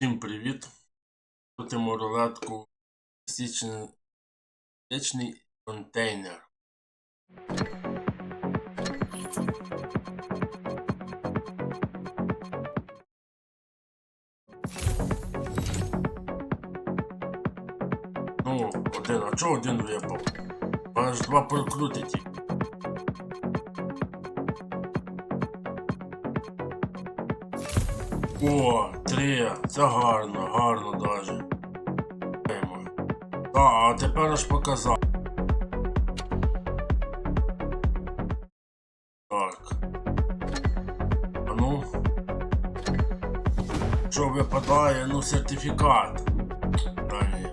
Всім привіт! Крутимо рулетку січний контейнер. Ну, один, а чого один випав? Аж два прокрутить. О, три. Це гарно, гарно даже. А, а тепер аж показав. Так. А ну. Що випадає? Ну, сертифікат. Далі.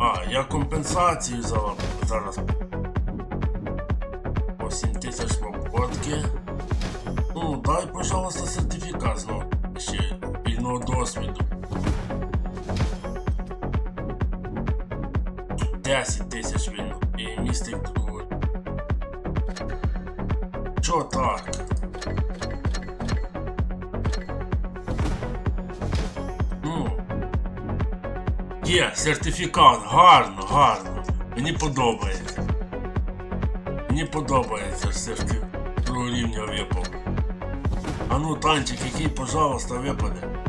А, я компенсацію за- зараз. 8 тисяч свободки. Ну, дай, пожалуйста, сертифікат знову. Вільного досвіду. 10 тисяч вільно. І містик другий. Чо так? Ну. Є, сертифікат, гарно, гарно. Мені подобається. Мені подобається сертифікат другого рівня випав. А ну, танчик, який, пожалуйста, випаде.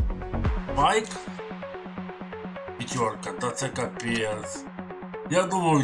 Байк? П'ятерка, та це капец. Я думав,